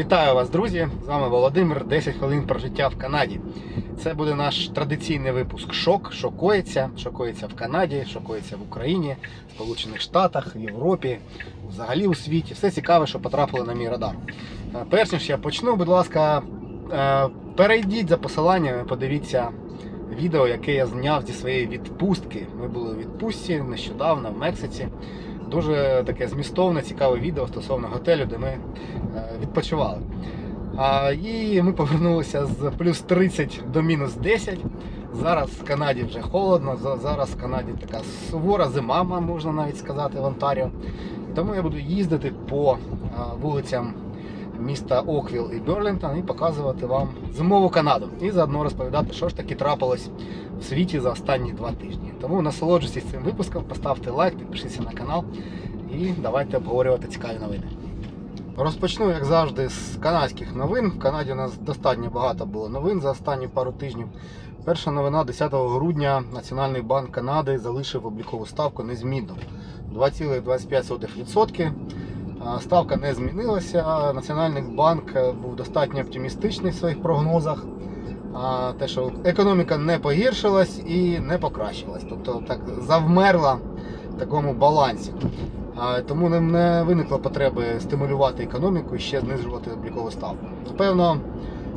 Вітаю вас, друзі! З вами Володимир. 10 хвилин про життя в Канаді. Це буде наш традиційний випуск Шок. Шокується. Шокується в Канаді, шокується в Україні, Сполучених Штатах, Європі, взагалі у світі. Все цікаве, що потрапило на мій радар. Е, Перш ніж я почну, будь ласка, е, перейдіть за посиланням, і подивіться відео, яке я зняв зі своєї відпустки. Ми були у відпустці нещодавно в Мексиці. Дуже таке змістовне, цікаве відео стосовно готелю, де ми е, відпочивали. А, і ми повернулися з плюс 30 до мінус 10. Зараз в Канаді вже холодно, зараз в Канаді така сувора зима, можна навіть сказати, в Онтаріо. Тому я буду їздити по вулицям міста Оквіл і Берлінтон і показувати вам зимову Канаду. І заодно розповідати, що ж таки трапилось в світі за останні два тижні. Тому насолоджуйтесь цим випуском, поставте лайк, підпишіться на канал і давайте обговорювати цікаві новини. Розпочну, як завжди, з канадських новин. В Канаді у нас достатньо багато було новин за останні пару тижнів. Перша новина 10 грудня Національний банк Канади залишив облікову ставку незмінно 2,25%. Ставка не змінилася. Національний банк е, був достатньо оптимістичний в своїх прогнозах. Те, що економіка не погіршилась і не покращилась. Тобто так завмерла в такому балансі. Тому не, виникло потреби стимулювати економіку і ще знижувати облікову ставку. Напевно,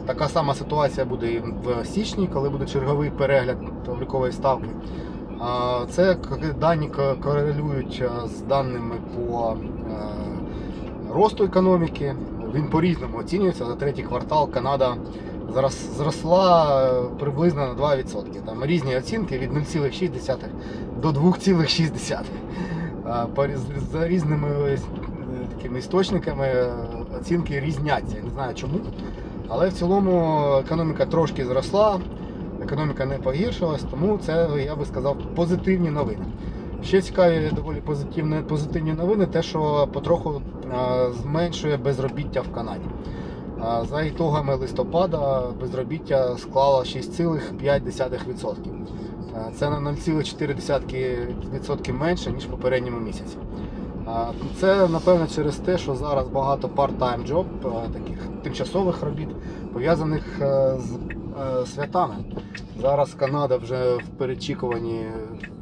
така сама ситуація буде і в січні, коли буде черговий перегляд облікової ставки. Це дані корелюють з даними по е, росту економіки. Він по-різному оцінюється. За третій квартал Канада зараз зросла е, приблизно на 2%. Там різні оцінки від 0,6 до 2,6. А, по різ- За різними е, такими істочниками е, оцінки різняться. Я не знаю чому. Але в цілому економіка трошки зросла, економіка не погіршилась, тому це, я би сказав, позитивні новини. Ще цікаві доволі позитивні, позитивні новини, те, що потроху е, зменшує безробіття в Канаді. Е, За ітогами листопада безробіття склало 6,5%. Е, Це на 0,4% менше, ніж в попередньому місяці. Це напевно через те, що зараз багато part-time job, таких тимчасових робіт, пов'язаних з святами. Зараз Канада вже в перечікуванні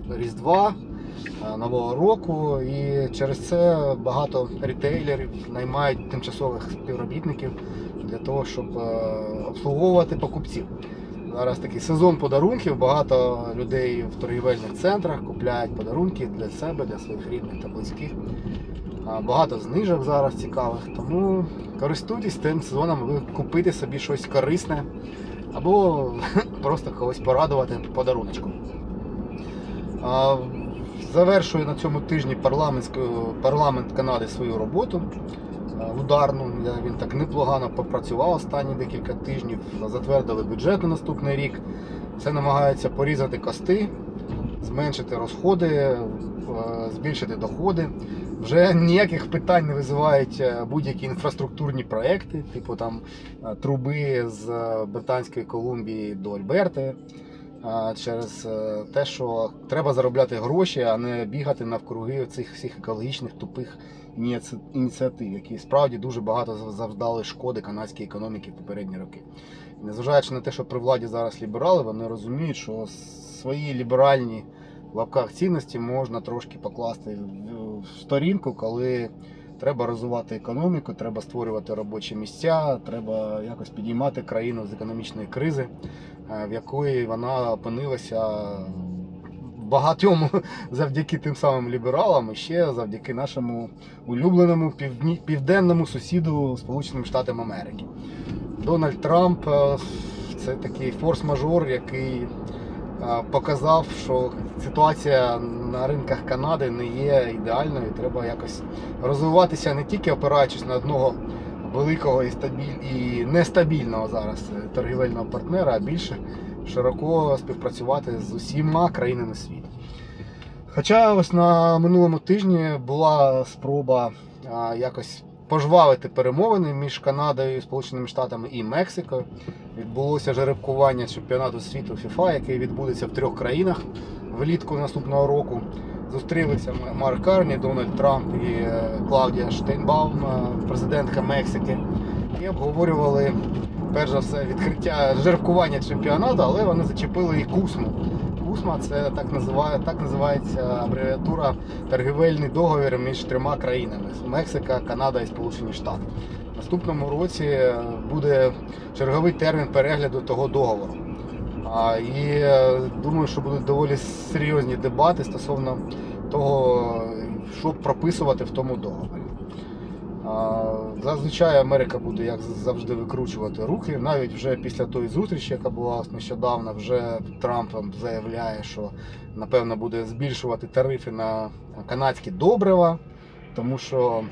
Різдва, Нового року, і через це багато рітейлерів наймають тимчасових співробітників для того, щоб е, обслуговувати покупців. Зараз такий сезон подарунків, багато людей в торгівельних центрах купляють подарунки для себе, для своїх рідних та близьких. Багато знижок зараз цікавих, тому користуйтесь тим сезоном, аби купити собі щось корисне або просто когось порадувати подаруночком. Завершує на цьому тижні парламентську- парламент Канади свою роботу а, ударну. Він так непогано попрацював останні декілька тижнів. Затвердили бюджет на наступний рік. Це намагається порізати кости, зменшити розходи, е, збільшити доходи. Вже ніяких питань не визивають е, будь-які інфраструктурні проекти, типу там е, труби з е, Британської Колумбії до Альберти. Через е, те, що треба заробляти гроші, а не бігати навкруги цих всіх екологічних тупих ініці- ініціатив, які справді дуже багато завдали шкоди канадській економіці в попередні роки. Незважаючи на те, що при владі зараз ліберали, вони розуміють, що свої ліберальні в лапках цінності можна трошки покласти в сторінку, коли треба розвивати економіку, треба створювати робочі місця, треба якось підіймати країну з економічної кризи, е, в якої вона опинилася багатьому завдяки тим самим лібералам і ще завдяки нашому улюбленому півдні, південному сусіду Сполученим Штатам Америки. Дональд Трамп е, це такий форс-мажор, який показав, що ситуація на ринках Канади не є ідеальною. Треба якось розвиватися не тільки опираючись на одного великого і, стабіль... і нестабільного зараз торгівельного партнера, а більше широко співпрацювати з усіма країнами світу. Хоча ось на минулому тижні була спроба якось пожвавити перемовини між Канадою, Сполученими Штатами і Мексикою. Відбулося жеребкування чемпіонату світу FIFA, який відбудеться в трьох країнах влітку наступного року. Зустрілися Марк Карні, Дональд Трамп і е, Клаудія Штейнбаум, е, президентка Мексики. Ми обговорювали перш за все відкриття жеребкування чемпіонату, але вони зачепили і кусму. Кусма це так називає, так називається абревіатура торгівельний договір між трьома країнами Мексика, Канада і Сполучені Штати. Наступному році е, буде черговий термін перегляду того договору. І е, думаю, що будуть доволі серйозні дебати стосовно того, що прописувати в тому договорі. Зазвичай Америка буде, як завжди, викручувати руки. Навіть вже після тої зустрічі, яка була нещодавно, вже Трамп заявляє, що напевно буде збільшувати тарифи на канадські добрива, тому що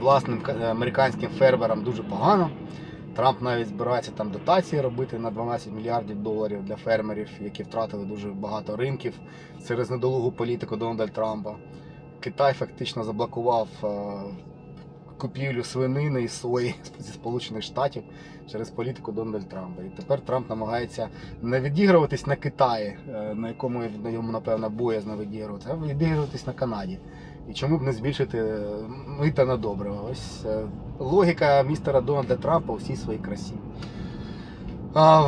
власним американським фермерам дуже погано. Трамп навіть збирається там дотації робити на 12 мільярдів доларів для фермерів, які втратили дуже багато ринків через недолугу політику Дональда Трампа. Китай фактично заблокував е, купівлю свинини і сої зі Сполучених Штатів через політику Дональда Трампа. І тепер Трамп намагається не відігруватись на Китаї, е, на якому йому, напевно, боязно відігруватися, а відігруватись на Канаді. І чому б не збільшити е, мита на добрива? Ось е, логіка містера Дональда Трампа у всій своїй красі.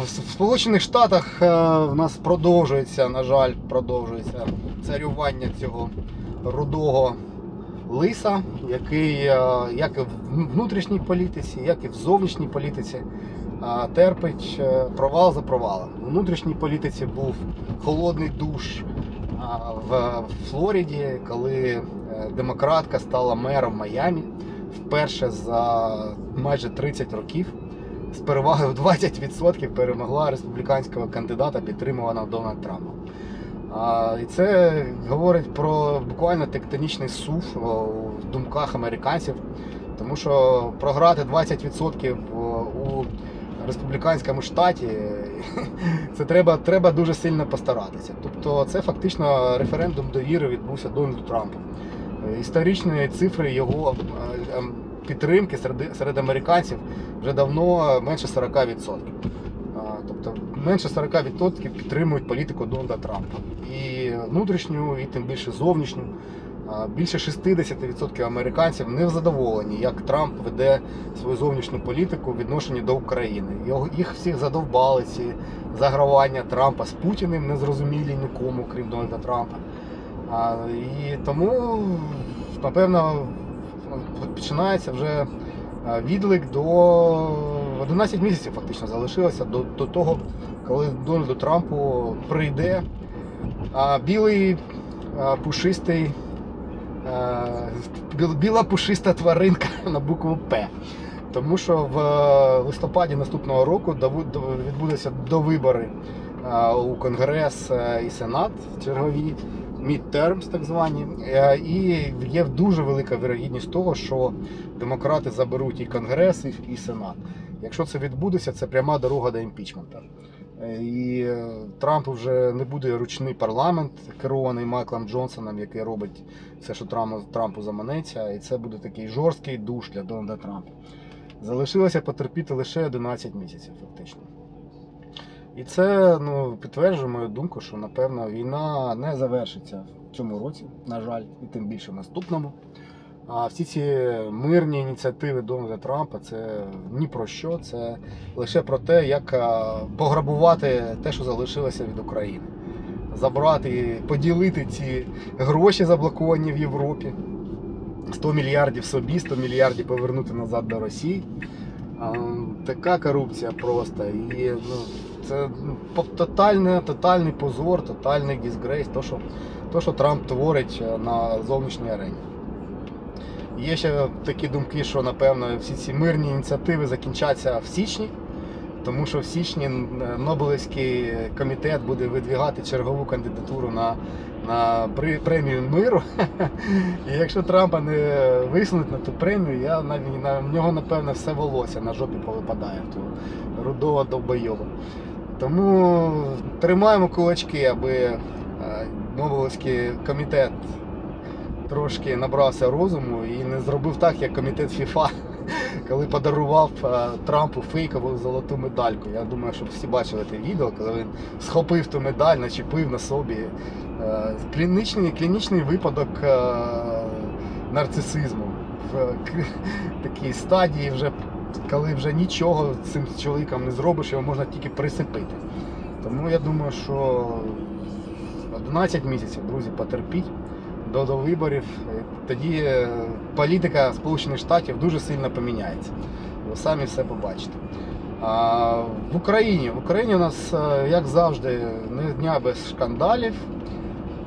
В Сполучених Штатах в нас продовжується, на жаль, продовжується царювання цього рудого лиса, який е, як і в внутрішній політиці, як і в зовнішній політиці е, терпить е, провал за провалом. У внутрішній політиці був холодний душ в Флориді, коли демократка стала мером Майамі вперше за майже 30 років. З перевагою в 20% перемогла республіканського кандидата, підтримуваного Дональд Трампом. А, і це говорить про буквально тектонічний сув в думках американців, тому що програти 20% у республіканському штаті це треба, треба дуже сильно постаратися. Тобто це фактично референдум довіри відбувся Дональду Трампу. Історичні цифри його е, ем, підтримки серед, серед американців вже давно менше 40%. Менше 40% підтримують політику Дональда Трампа. І внутрішню, і тим більше зовнішню. Більше 60% американців не задоволені, як Трамп веде свою зовнішню політику в відношенні до України. Його їх всіх задовбали ці загравання Трампа з Путіним, незрозумілі нікому, крім Дональда Трампа. І тому, напевно, починається вже відлик до 11 місяців фактично залишилося до, до того, коли Дональду Трампу прийде а, білий а, пушистий. Біла пушиста тваринка на букву П. Тому що в е, листопаді наступного року відбудуться довибори у Конгрес е, і Сенат чергові, midterms так звані. Е, І є дуже велика вірогідність того, що демократи заберуть і Конгрес, і Сенат. Якщо це відбудеться, це пряма дорога до імпічменту. Е, І е, Трамп вже не буде ручний парламент, керований Майклом Джонсоном, який робить все, що Трампу, заманеться, і це буде такий жорсткий душ для Дональда Трампа. Залишилося потерпіти лише 11 місяців, фактично. І це ну, підтверджує мою думку, що напевно війна не завершиться в цьому році, на жаль, і тим більше в наступному. А всі ці мирні ініціативи Дональда Трампа це ні про що, це лише про те, як пограбувати те, що залишилося від України. Забрати, поділити ці гроші, заблоковані в Європі. 100 мільярдів собі, 100 мільярдів повернути назад до Росії. Така корупція просто. І ну, це ну, по- тотальний позор, тотальний дисгрейс, то що, то, що Трамп творить е, на зовнішній арені. Є ще такі думки, що напевно всі ці мирні ініціативи закінчаться в січні, тому що в січні Нобелівський комітет буде видвігати чергову кандидатуру на, на премію миру. І якщо Трампа не висунуть на ту премію, я на, на нього напевно все волосся на жопі повипадає в того рудого довбойоба. Тому тримаємо кулачки, аби е, Нобелівський комітет трошки набрався розуму і не зробив так, як комітет ФІФА, коли подарував е, Трампу фейкову золоту медальку. Я думаю, що всі бачили те відео, коли він схопив ту медаль, начепив на собі. Е, Клінічний, клінічний випадок е, нарцисизму в такій стадії вже коли вже нічого цим чоловіком не зробиш, його можна тільки присипити. Тому я думаю, що 11 місяців, друзі, потерпіть до, до виборів. Тоді е, політика Сполучених Штатів дуже сильно поміняється. Ви самі все побачите. А в Україні в Україні у нас, е, як завжди, не дня без шкандалів.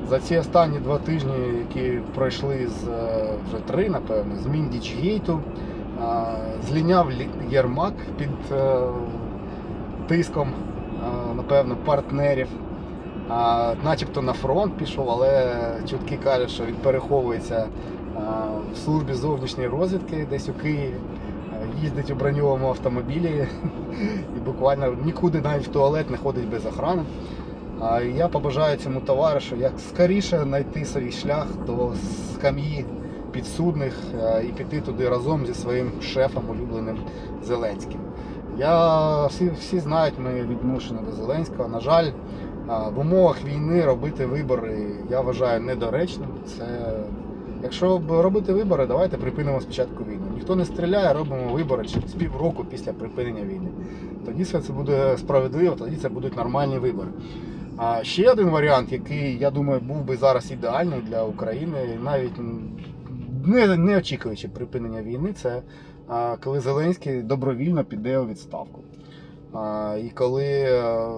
За ці останні два тижні, які пройшли з е, вже три, напевно, з Міндічгейту, зліняв Єрмак під тиском, напевно, партнерів. А, начебто на фронт пішов, але чутки кажуть, що він переховується а, в службі зовнішньої розвідки десь у Києві, їздить у броньовому автомобілі і буквально нікуди навіть в туалет не ходить без охорони. А я побажаю цьому товаришу як скоріше знайти свій шлях до скам'ї підсудних і піти туди разом зі своїм шефом улюбленим Зеленським. Я всі, всі знають моє відношення до Зеленського. На жаль, в умовах війни робити вибори я вважаю недоречним. Це якщо робити вибори, давайте припинимо спочатку війну. Ніхто не стріляє, робимо вибори через півроку після припинення війни. Тоді все це буде справедливо, тоді це будуть нормальні вибори. А ще один варіант, який я думаю був би зараз ідеальний для України, навіть не, не очікуючи припинення війни, це коли Зеленський добровільно піде у відставку. І коли е,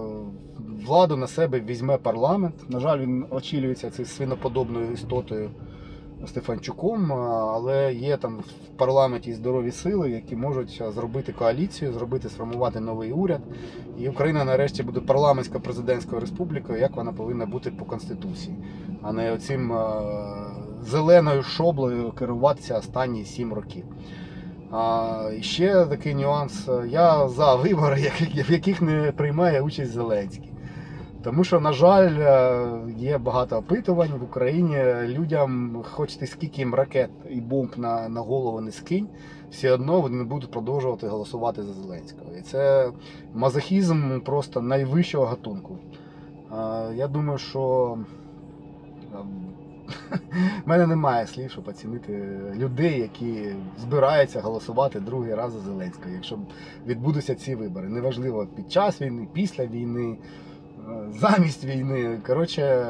владу на себе візьме парламент, на жаль, він очілюється цією свиноподобною істотою Стефанчуком, але є там в парламенті здорові сили, які можуть зробити коаліцію, зробити сформувати новий уряд. І Україна нарешті буде парламентсько-президентською республікою, як вона повинна бути по конституції, а не оцим зеленою шоблею керуватися останні сім років. А, ще такий нюанс. Я за вибори, в яких не приймає участь Зеленський. Тому що, на жаль, е, є багато опитувань в Україні. Людям, хоч ти скільки їм ракет і бомб на, на голову не скинь, все одно вони не будуть продовжувати голосувати за Зеленського. І це мазохізм просто найвищого гатунку. Я думаю, що в мене немає слів, щоб оцінити людей, які збираються голосувати другий раз за Зеленського, якщо відбудуться ці вибори. Неважливо під час війни, після війни, замість війни. Коротше,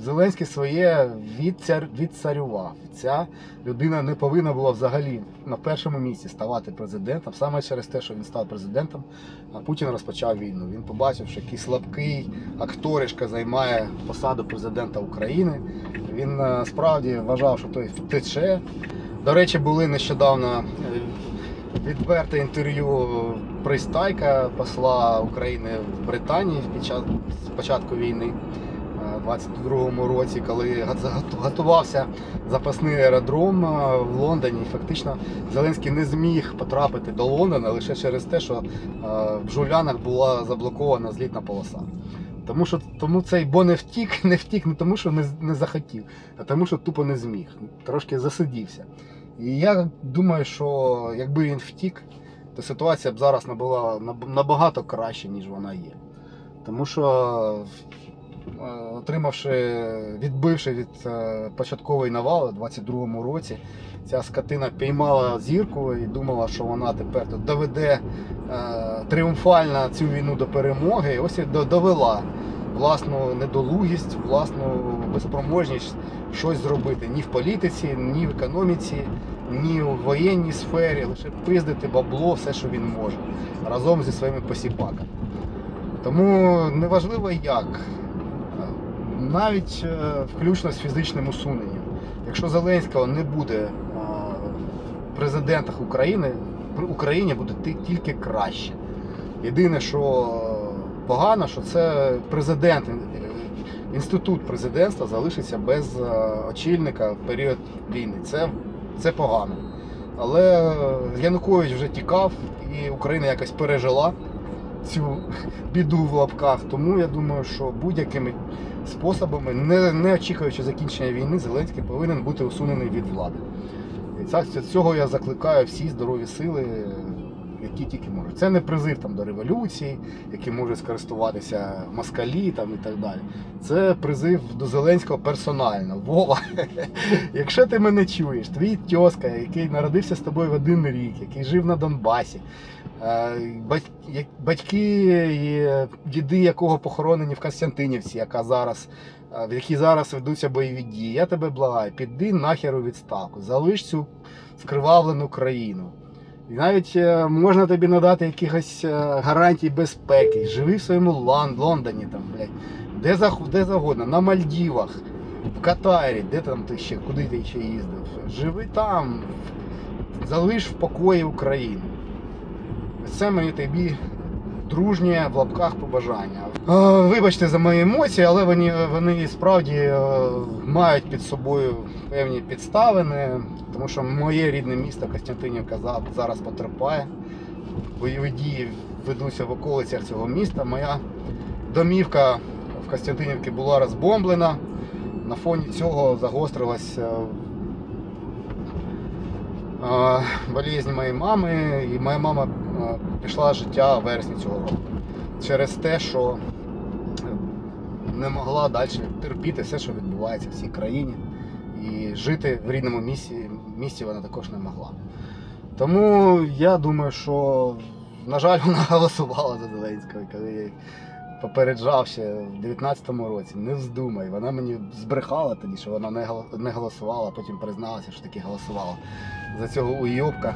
Зеленський своє відцар... відцарював. Ця людина не повинна була взагалі на першому місці ставати президентом. Саме через те, що він став президентом, а Путін розпочав війну. Він побачив, що який слабкий акторишка займає посаду президента України. Він е, справді вважав, що той втече. До речі, були нещодавно е, відверте інтерв'ю Пристайка, посла України в Британії під час початку війни е, у 22-му році, коли готувався запасний аеродром е, в Лондоні. Фактично Зеленський не зміг потрапити до Лондона лише через те, що е, в Жулянах була заблокована злітна полоса. Тому що тому цей бо не втік, не втік не тому, що не, не захотів, а тому, що тупо не зміг. Трошки засидівся. І я думаю, що якби він втік, то ситуація б зараз була набагато краще, ніж вона є. Тому що, е, отримавши, відбивши від е, початкової навали у 22-му році, ця скотина піймала зірку і думала, що вона тепер доведе е, тріумфально цю війну до перемоги. І ось і довела власну недолугість, власну безспроможність щось зробити ні в політиці, ні в економіці, ні в воєнній сфері, лише пиздити бабло, все, що він може, разом зі своїми посіпаками. Тому неважливо як, навіть е, включно з фізичним усуненням. Якщо Зеленського не буде е, в президентах України, Україні буде тільки краще. Єдине, що погано, що це президент, е, інститут президентства залишиться без е, очільника в період війни. Це, це погано. Але Янукович вже тікав, і Україна якось пережила цю біду в лапках. Тому я думаю, що будь-якими способами, не, не очікуючи закінчення війни, Зеленський повинен бути усунений від влади. І це- цього я закликаю всі здорові сили, які тільки можуть. Це не призив там до революції, які можуть скористуватися москалі там і так далі. Це призив до Зеленського персонально. Вова, якщо ти мене чуєш, твій тьоска, який народився з тобою в один рік, який жив на Донбасі, е, батьки діди, якого похоронені в Константинівці, яка зараз, е, в якій зараз ведуться бойові дії. Я тебе благаю, піди нахер у відставку, залиш цю скривавлену країну. Навіть е, можна тобі надати якихось е, гарантій безпеки. Живи в своєму Лон- Лондоні, там, блядь, де, за, де завгодно, на Мальдівах, в Катарі, де там ти ще, куди ти ще їздив. Живи там, залиш в покої Україну. Це мені тобі дружнє в лапках побажання. Е, Вибачте за мої емоції, але вони, вони справді е, мають під собою певні підставини, тому що моє рідне місто Костянтинівка зараз потерпає. Бойові дії ведуться в околицях цього міста. Моя домівка в Костянтинівці була розбомблена. На фоні цього загострилась е, е, болезнь моєї мами, і моя мама е, пішла життя в вересні цього року. Через те, що е, не могла далі терпіти все, що відбувається в цій країні. І жити в рідному місті, місті вона також не могла. Тому я думаю, що, на жаль, вона голосувала за Зеленського, коли я попереджав ще в 19-му році. Не вздумай. Вона мені збрехала тоді, що вона не голосувала, а потім призналася, що таки голосувала за цього уйобка,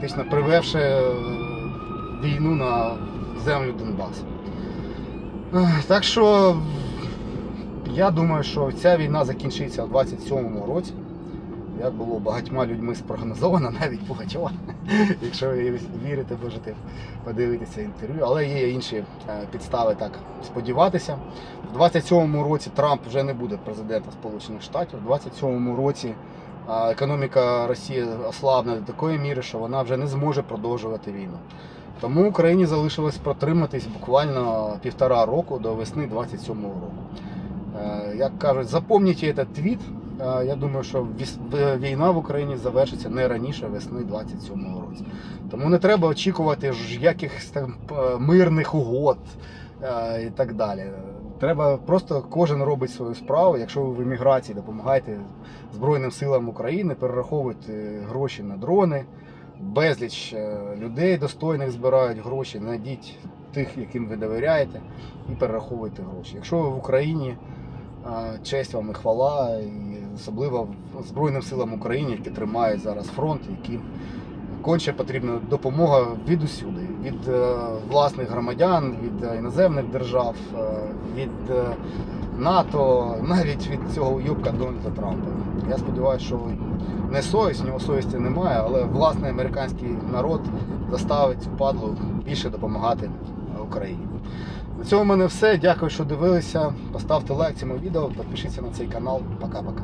фактично привевши е, війну на землю Донбасу. Так що я думаю, що ця війна закінчиться у 27-му році. Як було багатьма людьми спрогнозовано, навіть багатьма. Якщо ви вірите, можете подивитися інтерв'ю. Але є інші е, підстави так сподіватися. В 27-му році Трамп вже не буде президентом Сполучених Штатів. В 27-му році е, економіка Росії ослабне до такої міри, що вона вже не зможе продовжувати війну. Тому Україні залишилось протриматись буквально півтора року до весни 27-го року. Е, Як кажуть, запомніть цей твіт. Е, Я думаю, що війна в Україні завершиться не раніше весни 27-го році. Тому не треба очікувати якихось там е, мирних угод і так далі. Треба просто кожен робить свою справу. Якщо ви в еміграції допомагайте Збройним силам України, перераховуйте гроші на дрони. Безліч е, людей достойних збирають гроші. Знайдіть тих, яким ви довіряєте, і перераховуйте гроші. Якщо ви в Україні, е, честь вам і хвала, і особливо Збройним силам України, які тримають зараз фронт, які конче потрібна допомога від усюди, від е, власних громадян, від е, іноземних держав, е, від НАТО, навіть від цього уйобка Дональда Трампа. Я сподіваюся, що не совість, нього совісті немає, але власний американський народ заставить падлу більше допомагати Україні. На цьому в мене все. Дякую, що дивилися. Поставте лайк цьому відео, підпишіться на цей канал. Пока-пока.